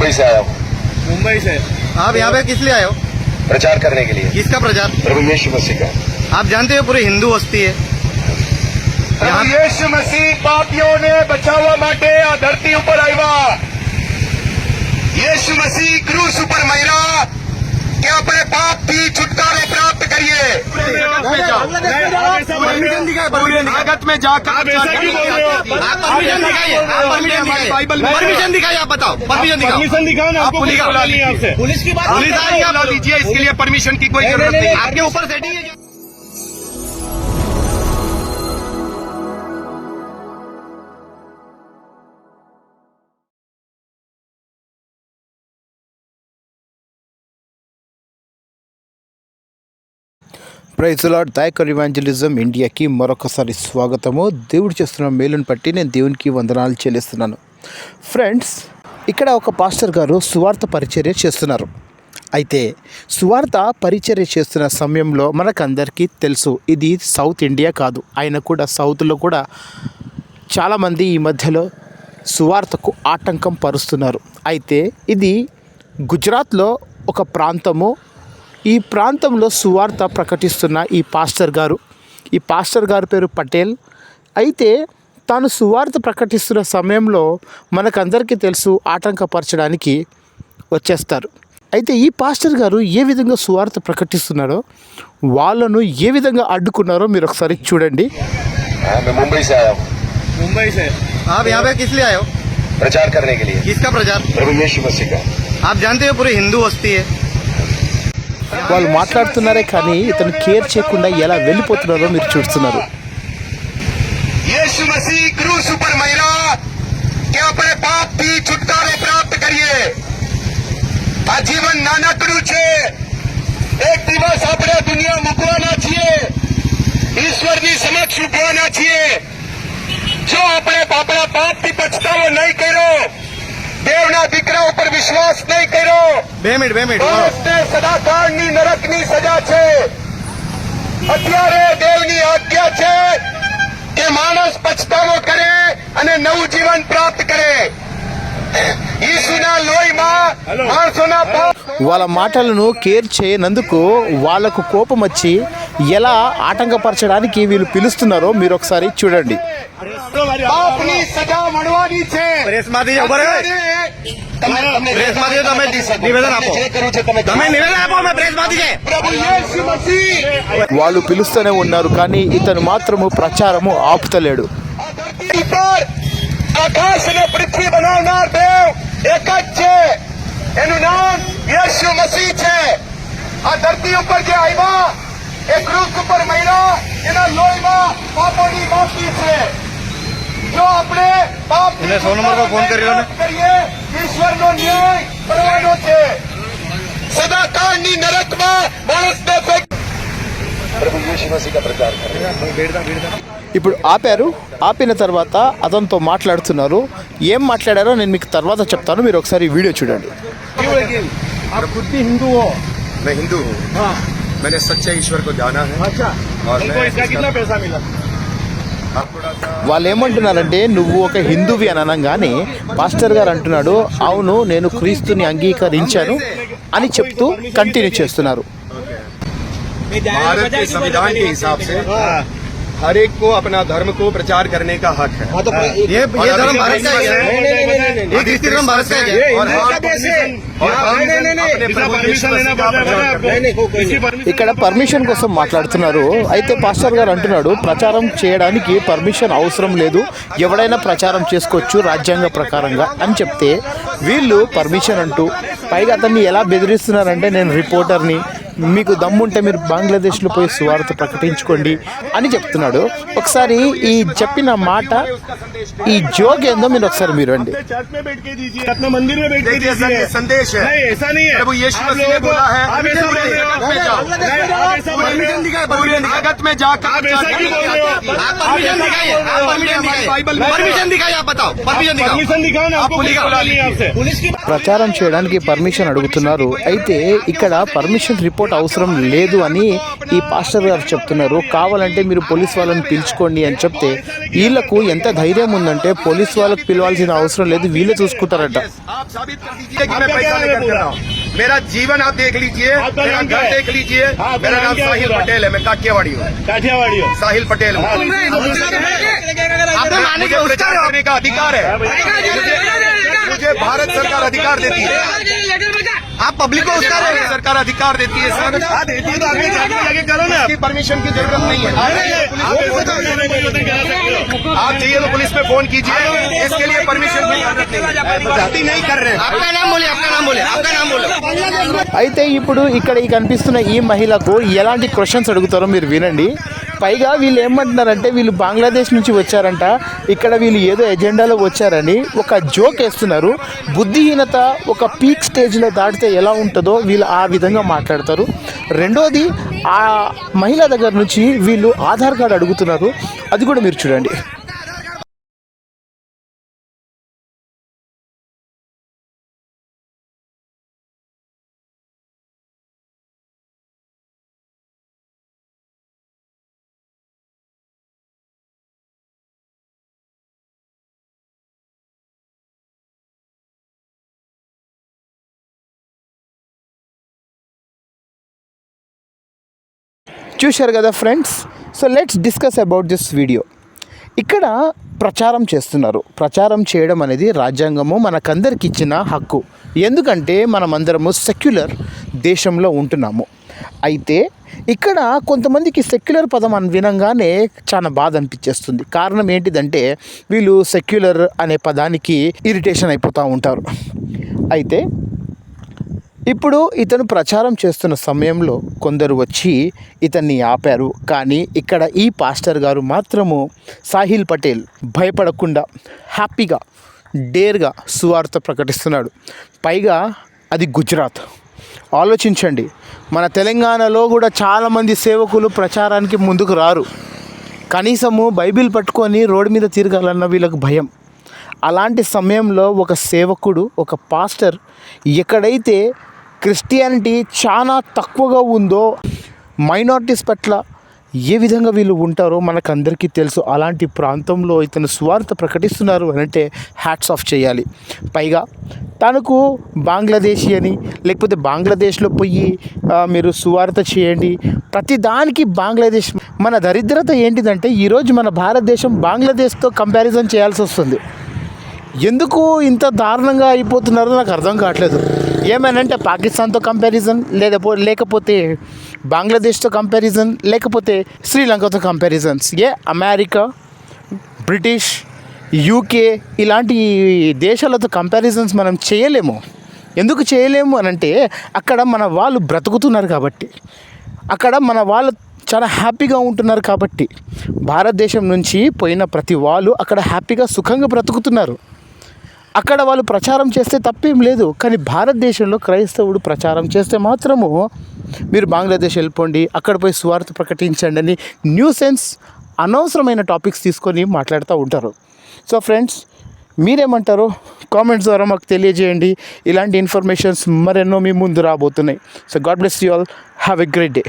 मुंबई से आया हूँ मुंबई से आप यहाँ पे किस लिए आए हो प्रचार करने के लिए किसका प्रचार प्रभु यीशु मसीह का आप जानते हो पूरी हिंदू वस्ती है પ્રભુ યેશુ મસીહ પાપીઓને બચાવવા માટે આ ધરતી ઉપર આવ્યા યેશુ મસીહ ક્રૂસ ઉપર મર્યા के अपने पाप की छुटकारा प्राप्त करिए। लागत में जाकर दिखाइए। बाइबल परमिशन दिखाइए। आप बताओ। परमिशन दिखाओ। परमिशन दिखाओ ना आपको पुलिस की बात पुलिस आइए लीजिए इसके लिए परमिशन की कोई ज़रूरत नहीं आपके ऊपर से है क्या? ప్రైజ్ లాడ్ దాయకర్ ఇవాంజలిజం ఇండియాకి మరొకసారి స్వాగతము. దేవుడు చేస్తున్న మేలుని బట్టి నేను దేవునికి వందనాలు చెల్లిస్తున్నాను. ఫ్రెండ్స్ ఇక్కడ ఒక పాస్టర్ గారు సువార్త పరిచర్య చేస్తున్నారు. అయితే సువార్త పరిచర్య చేస్తున్న సమయంలో మనకందరికీ తెలుసు ఇది సౌత్ ఇండియా కాదు. ఆయన కూడా సౌత్లో కూడా చాలామంది ఈ మధ్యలో సువార్తకు ఆటంకం పరుస్తున్నారు. అయితే ఇది గుజరాత్లో ఒక ప్రాంతము ఈ ప్రాంతంలో సువార్త ప్రకటిస్తున్న ఈ పాస్టర్ గారు ఈ పాస్టర్ గారి పేరు పటేల్ అయితే తాను సువార్త ప్రకటిస్తున్న సమయంలో మనకందరికీ తెలుసు ఆటంకపరచడానికి వచ్చేస్తారు అయితే ఈ పాస్టర్ గారు ఏ విధంగా సువార్త ప్రకటిస్తున్నారో వాళ్ళను ఏ విధంగా అడ్డుకున్నారో మీరు ఒకసారి చూడండి हाँ, मैं मुंबई से आया हूँ मुंबई से आप यहाँ पे किस लिए आए हो प्रचार करने के लिए किसका प्रचार प्रभु यीशु मसीह का आप जानते हो पूरी हिंदू वस्ती है వాళ్ళు మాట్లాడుతున్నారే కానీ ఇతను కేర్ చేయకుండా ఎలా వెళ్ళిపోతున్నారో మీరు చూస్తున్నారు યેશુ મસીહ ક્રૂસ ઉપર મર્યા કે આપણે પાપથી છુટકારો પ્રાપ્ત કરીએ આ જીવન નાનકડું છે એક દિવસ આપણે દુનિયા મૂકવાના છીએ ઈશ્વરની સમક્ષ ઉભવાના છીએ જો આપણે આપણા પાપથી પછતાવો નહીં કર્યો દેવના દીકરા ઉપર વિશ્વાસ નહીં કર્યો બે મિનિટ બે મિનિટ માણસને સદાકાળની નરકની સજા છે અત્યારે દેવની આજ્ઞા છે કે માણસ પછતાવો કરે અને નવું જીવન પ્રાપ્ત કરે ઈસુના લોહીમાં માણસોના પાપ వాళ్ళ మాటలను కేర్ చేయనందుకు వాళ్ళకు కోపం వచ్చి ఎలా ఆటంకపరచడానికి వీళ్ళు పిలుస్తున్నారో మీరు ఒకసారి చూడండి. వాళ్ళు పిలుస్తూనే ఉన్నారు కానీ ఇతను మాత్రము ప్రచారము ఆపుతలేడు. ఆ ధర్తీ ఉపర్ జే ఐవా એ ક્રૂઝ ఇప్పుడు ఆపారు ఆపిన తర్వాత అతనితో మాట్లాడుతున్నారు. ఏం మాట్లాడారో నేను మీకు తర్వాత చెప్తాను మీరు ఒకసారి వీడియో చూడండి. హిందూ హిందూ मैंने सच्चे ईश्वर को जाना है अच्छा और तुमको मैं इसका कितना पैसा मिला వాళ్ళు ఏమంటున్నారంటే నువ్వు ఒక హిందువి అని అనగానే పాస్టర్ గారు అంటున్నాడు అవును నేను క్రీస్తుని అంగీకరించాను అని చెప్తూ కంటిన్యూ చేస్తున్నారు भारत के संविधान के हिसाब से हर एक को अपना धर्म को प्रचार करने का हक है ये ये धर्म भारत का ही है ये क्रिस्ती धर्म भारत का ही है और हम और हम अपने प्रभु यीशु परमिशन लेना मसीह का पड़ता है प्रचार आपको करते हैं। इसकी परमिशन ఇక్కడ పర్మిషన్ కోసం మాట్లాడుతున్నారు అయితే పాస్టర్ గారు అంటున్నాడు ప్రచారం చేయడానికి పర్మిషన్ అవసరం లేదు ఎవడైనా ప్రచారం చేసుకోవచ్చు రాజ్యాంగ ప్రకారంగా అని చెప్తే వీళ్ళు పర్మిషన్ అంటూ పైగా అతన్ని ఎలా బెదిరిస్తున్నారంటే నేను రిపోర్టర్ని మీకు దమ్ముంటే మీరు బంగ్లాదేశ్లో పోయి సువార్త ప్రకటించుకోండి అని చెప్తున్నాడు. ఒకసారి ఈ చెప్పిన మాట ఈ జోగ్ ఏందో మీరు ఒకసారి మీరు అండి ప్రచారం చేయడానికి పర్మిషన్ అడుగుతున్నారు. అయితే ఇక్కడ పర్మిషన్ రిపోర్ట్ అవసరం లేదు అని ఈ పాస్టర్ గారు చెప్తున్నారు కావాలంటే మీరు పోలీస్ వాళ్ళని పిలుచుకోండి అని చెప్తే వీళ్ళకు ఎంత ధైర్యం ఉందంటే పోలీస్ వాళ్ళకి పిలవాల్సిన అవసరం లేదు వీళ్ళే చూసుకుంటారట आप साबित कर दीजिए कि मैं आपका पैसा क्या नाम है लेकर कर पूरा? रहा हूँ मेरा जीवन आप देख लीजिए आपका मेरा नाम क्या घर है? देख लीजिए हाँ, आपका मेरा नाम नाम क्या है साहिल पूरा? पटेल है मैं काठियावाड़ी हूँ काठियावाड़ी हो साहिल पटेल हूँ हाँ, मुझे मुझे प्रचार करने का अधिकार है मुझे मुझे भारत सरकार अधिकार देती है आप पब्लिक को उसका भारत सरकार अधिकार देती है सर हाँ, देती है तो आगे जाके लगे करो ना इसकी परमिशन की जरूरत नहीं है अरे, आप ऐसे तो नहीं परिवर्तन करा सकते हो आप चाहिए तो पुलिस में फोन कीजिए इसके लिए परमिशन की जरूरत नहीं है गलती नहीं कर रहे हैं आपका नाम बोले आपका नाम बोले आपका नाम बोलो అయితే ఇప్పుడు ఇక్కడ ఈ కనిపిస్తున్న ఈ మహిళకు ఎలాంటి క్వశ్చన్స్ అడుగుతారో మీరు వినండి పైగా వీళ్ళు ఏమంటున్నారంటే వీళ్ళు బంగ్లాదేశ్ నుంచి వచ్చారంట. ఇక్కడ వీళ్ళు ఏదో ఎజెండాలో వచ్చారని ఒక జోక్ వేస్తున్నారు. బుద్ధిహీనత ఒక పీక్ స్టేజ్లో దాటితే ఎలా ఉంటుందో వీళ్ళు ఆ విధంగా మాట్లాడతారు. రెండోది ఆ మహిళ దగ్గర నుంచి వీళ్ళు ఆధార్ కార్డు అడుగుతున్నారు. అది కూడా మీరు చూడండి. చూశారు కదా friends? So let's discuss about this video ఇక్కడ ప్రచారం చేస్తున్నారు. ప్రచారం చేయడం అనేది రాజ్యాంగము మనకందరికి ఇచ్చిన హక్కు. ఎందుకంటే మనమందరము సెక్యులర్ దేశంలో ఉంటున్నాము. అయితే ఇక్కడ కొంతమందికి సెక్యులర్ పదం అని వినంగానే చాలా బాధ అనిపించేస్తుంది కారణం ఏంటిదంటే వీళ్ళు సెక్యులర్ అనే పదానికి ఇరిటేషన్ అయిపోతూ ఉంటారు. అయితే ఇప్పుడు ఇతను ప్రచారం చేస్తున్న సమయంలో కొందరు వచ్చి ఇతన్ని ఆపారు. కానీ ఇక్కడ ఈ పాస్టర్ గారు మాత్రము సాహిల్ పటేల్ భయపడకుండా హ్యాపీగా డేర్గా సువార్త ప్రకటిస్తున్నాడు. పైగా అది గుజరాత్. ఆలోచించండి మన తెలంగాణలో కూడా చాలామంది సేవకులు ప్రచారానికి ముందుకు రారు. కనీసము బైబిల్ పట్టుకొని రోడ్డు మీద తిరగాలన్న వీళ్ళకు భయం. అలాంటి సమయంలో ఒక సేవకుడు ఒక పాస్టర్ ఎక్కడైతే క్రిస్టియానిటీ చాలా తక్కువగా ఉందో మైనారిటీస్ పట్ల ఏ విధంగా వీళ్ళు ఉంటారో మనకందరికీ తెలుసు. అలాంటి ప్రాంతంలో ఇతను స్వార్థ ప్రకటిస్తున్నారు అని అంటే హ్యాట్స్ ఆఫ్ చేయాలి. పైగా తనకు బంగ్లాదేశీ అని లేకపోతే బంగ్లాదేశ్లో పోయి మీరు సువార్త చేయండి. ప్రతి దానికి బంగ్లాదేశ్ మన దరిద్రత ఏంటిదంటే ఈరోజు మన భారతదేశం బంగ్లాదేశ్తో కంపారిజన్ చేయాల్సి వస్తుంది. ఎందుకు ఇంత దారుణంగా అయిపోతున్నారో నాకు అర్థం కావట్లేదు. ఏమైనంటే పాకిస్తాన్తో కంపారిజన్ లేకపో లేకపోతే బంగ్లాదేశ్తో కంపారిజన్ లేకపోతే శ్రీలంకతో కంపారిజన్స్ ఏ అమెరికా బ్రిటిష్ యూకే ఇలాంటి దేశాలతో కంపారిజన్స్ మనం చేయలేము. ఎందుకు చేయలేము అని అంటే అక్కడ మన వాళ్ళు బ్రతుకుతున్నారు కాబట్టి. అక్కడ మన వాళ్ళు చాలా హ్యాపీగా ఉంటున్నారు కాబట్టి. భారతదేశం నుంచి పోయిన ప్రతి వాళ్ళు అక్కడ హ్యాపీగా సుఖంగా బ్రతుకుతున్నారు. అక్కడ వాళ్ళు ప్రచారం చేస్తే తప్పేం లేదు. కానీ భారతదేశంలో క్రైస్తవుడు ప్రచారం చేస్తే మాత్రము మీరు బంగ్లాదేశ్ వెళ్ళిపోండి అక్కడ పోయి స్వార్థ ప్రకటించండి అని న్యూ సెన్స్ అనవసరమైన టాపిక్స్ తీసుకొని మాట్లాడుతూ ఉంటారు. సో ఫ్రెండ్స్ మీరేమంటారు? కామెంట్స్ ద్వారా మాకు తెలియజేయండి. ఇలాంటి ఇన్ఫర్మేషన్స్ మరెన్నో మీ ముందు రాబోతున్నాయి. So god bless you all. Have a great day.